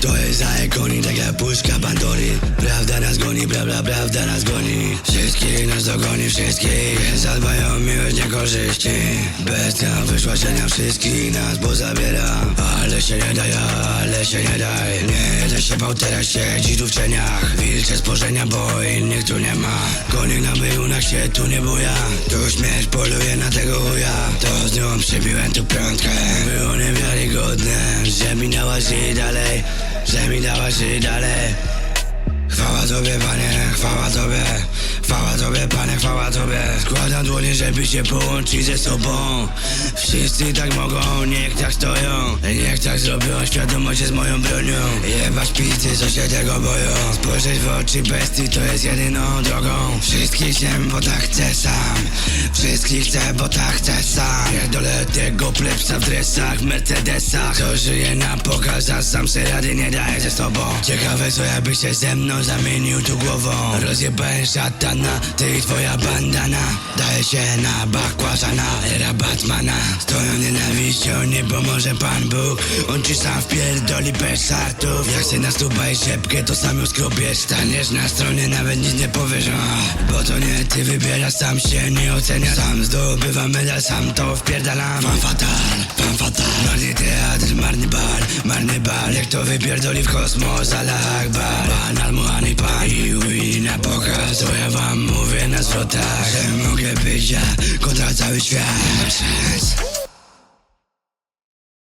To jest zaekoni, tak jak puszka Pandory Prawda nas goni, prawda, prawda nas goni. Wszystkich nas dogoni, wszystkich. Zadbają miłość, nie korzyści Bestia wyszła się na wszystkich nas, bo zabiera. Ale się nie daj, ale się nie daj Nie bał, teraz siedzi tu w cieniach. Wilcze spojrzenia, bo innych tu nie ma. Konik na byłunach się tu nie buja. Tu śmierć poluje na tego chuja To z nią przybiłem tu piątkę Było niewiarygodne Że mi dałaś i dalej Że mi dałaś i dalej Tobie, Panie, chwała Tobie. Chwała Tobie, Panie, chwała Tobie. Składam dłonie, żeby się połączyć ze sobą. Wszyscy tak mogą, niech tak stoją. Niech tak zrobią, świadomość jest moją bronią. Jebać pizzy, co się tego boją. Spojrzeć w oczy bestii, to jest jedyną drogą. Wszystkich chcę, bo tak chcę sam. Wszystkich chcę, bo tak chcę sam. Pierdolę tego plepsa w dresach, w Mercedesach. Co żyje na pokaz, a sam se rady nie daje ze sobą. Ciekawe co jakby się ze mną zamienił tu głową. Rozjebałem szatana, ty i twoja bandana. Daje się na bakłaszana, era Batmana. Stoją nienawiścią, nie pomoże Pan Bóg. On ci sam wpierdoli bez żartów. Jak się nastuba i szepkę, to sam ją skrobiesz Staniesz na stronie, nawet nic nie powiesz. Bo to nie ty wybierasz, sam się nie oceniasz. Sam zdobywam medal, sam to wpierdalam. Fan fatal, fatal Marny teatr, marny bar, marny bar. Jak to wypierdoli w kosmos, Allah Akbar Pan almuhany pan i na pokaz. To ja wam mówię na zwrotach Że mogę być ja kontra cały świat